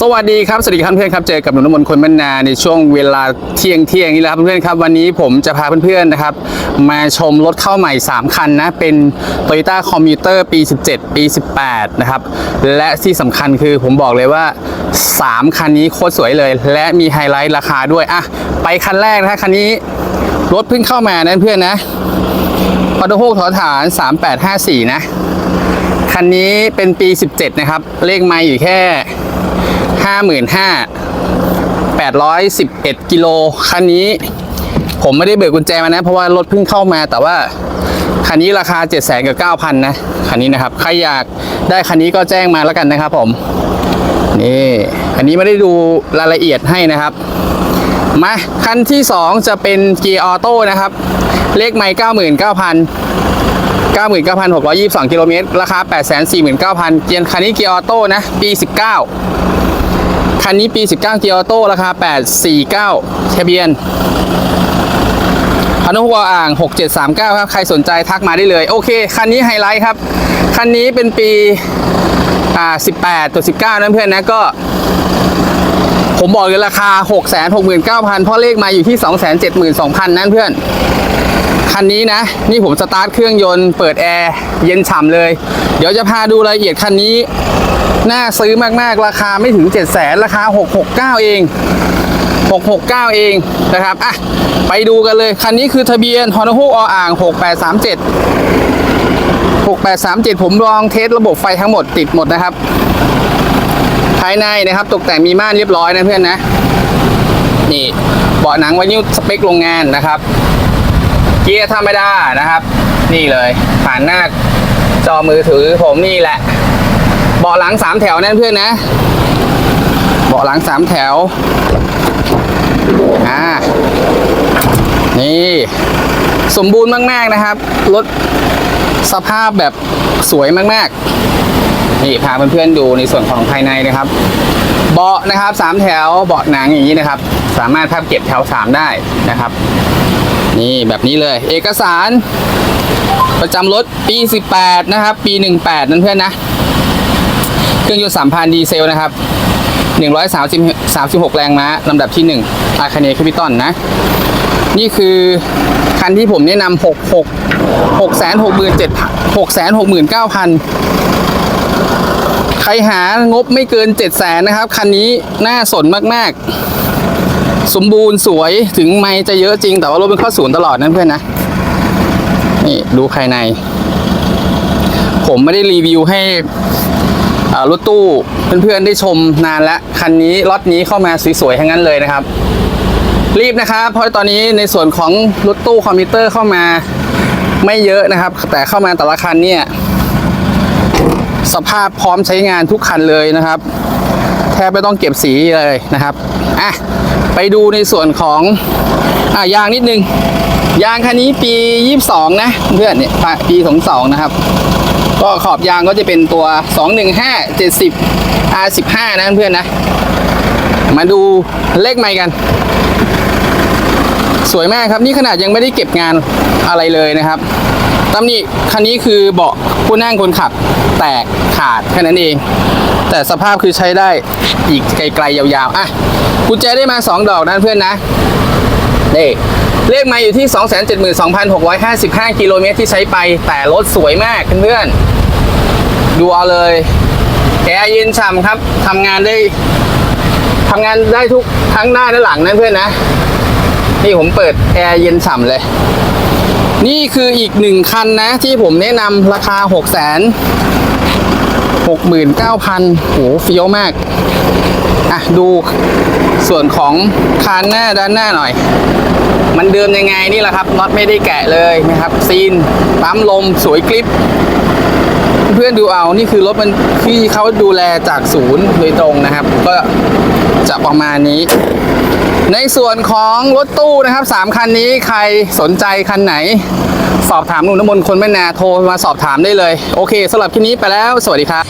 สวัสดีครับ สวัสดีครับเพื่อนครับเจอกับหนุ่มน้ำมนคนบรรนาในช่วงเวลาเที่ยงเที่ยงนี่แหละครับเพื่อนครับวันนี้ผมจะพาเพื่อนๆนะครับ มาชมรถเข้าใหม่ 3 คันนะเป็น Toyota Commuter ปี 17 ปี 18 นะครับ และที่สำคัญคือผมบอกเลยว่า 3 คันนี้โคตรสวยเลย และมีไฮไลท์ราคาด้วยอะไปคันแรกนะฮะคันนี้รถเพิ่งเข้ามานะเพื่อนนะพอดโฮกถอฐาน 3854 นะ คันนี้เป็นปี 17 นะครับเลขไม่อยู่แค่ 55,811 กิโลคันนี้ผมไม่ได้เบิกกุญแจมานะ เพราะว่ารถเพิ่งเข้ามาแต่ว่าคันนี้ราคา 7 0 0 0 0กับ9,000 นะคันนี้นะครับ ใครอยากได้คันนี้ก็แจ้งมาแล้วกันนะครับผมนี่อันนี้ไม่ได้ดูรายละเอียดให้นะครับ มาคันที่ 2 จะเป็นเกียร์ออโต้นะครับ เลขไม่99,000 99,622 กิโลเมตร ราคา 849,000 เกียร์คันนี้เกียร์ออโต้นะ ปี 19 คันนี้ปี 19 เกียร์ออโต้ราคา 849ทะเบียนพานุหัวอ่าง 6739 ครับ ใครสนใจทักมาได้เลย โอเค คันนี้ไฮไลท์ครับ คันนี้เป็นปีอ่า18 ตัว 19 นะเพื่อนนะก็ ผมบอกเลยราคา 669,000 เพราะเลขมาอยู่ที่ 272,000 นั่นเพื่อน คันนี้นะ นี่ผมสตาร์ทเครื่องยนต์เปิดแอร์ เย็นฉ่ำเลย เดี๋ยวจะพาดูรายละเอียดคันนี้ น่าซื้อมากๆ ราคาไม่ถึง 7 0 0 0 0ราคา 669 เอง 669 เองนะครับอะไปดูกันเลย คันนี้คือทะเบียนฮอน d ูออ่าง 6837 6837 ผมลองเทสระบบไฟทั้งหมดติดหมดนะครับ ภายในนะครับตกแต่งมีม่านเรียบร้อยนะเพื่อนนะ นี่เบาะหนังไวนิวสเปคโรงงานนะครับ เกียร์ธรรมดานะครับ นี่เลย ผ่านหน้าจอมือถือผมนี่แหละ เบาะหลังสามแถวนั่นเพื่อนนะ เบาะหลังสามแถว อ่า นี่ สมบูรณ์มากๆนะครับ รถสภาพแบบสวยมากๆ นี่พาเพื่อนๆดูในส่วนของภายในนะครับ เบาะนะครับสามแถว เบาะหนังอย่างนี้นะครับ สามารถพับเก็บแถวสามได้นะครับ นี่แบบนี้เลย เอกสารประจำรถปี 18 นะครับ ปี 18 นั่นเพื่อนนะ เครื่องยนต์3,000ดีเซลนะครับ130 36แรงม้าลำดับที่1อาคาเนคาปิตอนนะ นี่คือคันที่ผมแนะนำ66 667 669,000ใครหางบไม่เกิน7 0 0 0 0นะครับ คันนี้น่าสนมาก ๆ สมบูรณ์สวยถึงไม่จะเยอะจริง แต่ว่ารถเป็นข้อศูนย์ตลอดนั่นเพื่อนนะ นี่ดูภายใน ผมไม่ได้รีวิวให้ รถตู้เพื่อนๆได้ชมนานแล้วคันนี้ล็อตนี้เข้ามาสวยๆทั้งนั้นเลยนะครับ รีบนะครับ เพราะตอนนี้ในส่วนของรถตู้คอมพิวเตอร์เข้ามาไม่เยอะนะครับ แต่เข้ามาแต่ละคันเนี่ยสภาพพร้อมใช้งานทุกคันเลยนะครับ แทบไม่ต้องเก็บสีเลยนะครับอะไปดูในส่วนของอะยางนิดนึงยางคันนี้ปี 22 นะเพื่อนเนี่ยปี 22 นะครับ ก็ขอบยางก็จะเป็นตัว 215 70 R15 นะเพื่อนนะ มาดูเลขใหม่กัน สวยมากครับนี่ขนาดยังไม่ได้เก็บงานอะไรเลยนะครับตำหนิคันนี้คือเบาะผู้นั่งคนขับ แตกขาดแค่นั้นเอง แต่สภาพคือใช้ได้อีกไกลๆยาวๆอะกุญแจได้มา 2 ดอกนะเพื่อนนะนี่ เลขมาอยู่ที่ 272,655 กิโลเมตรที่ใช้ไป แต่รถสวยมากเพื่อนๆ ดูเอาเลย แอร์เย็นฉ่ำครับทำงานได้ทำงานได้ทุกทั้งหน้าและหลังนะเพื่อนนะ นี่ผมเปิดแอร์เย็นฉ่ำเลย นี่คืออีกหนึ่งคันนะ ที่ผมแนะนำราคา 6 0 0 0 0 69,000โหเฟี้ยวมาก อะ ดูส่วนของคานหน้าด้านหน้าหน่อย มันเดิมยังไงนี่แหละครับน็อตไม่ได้แกะเลยนะครับ ซีนปั๊มลมสวยกริปเพื่อนดูเอานี่คือรถมันที่เขาดูแลจากศูนย์โดยตรงนะครับ ก็จะประมาณนี้ ในส่วนของรถตู้นะครับ3คันนี้ใครสนใจคันไหน สอบถามหนุ่มน้ำมนต์คนแม่นาโทรมาสอบถามได้เลย โอเคสำหรับคลิปนี้ไปแล้ว สวัสดีครับ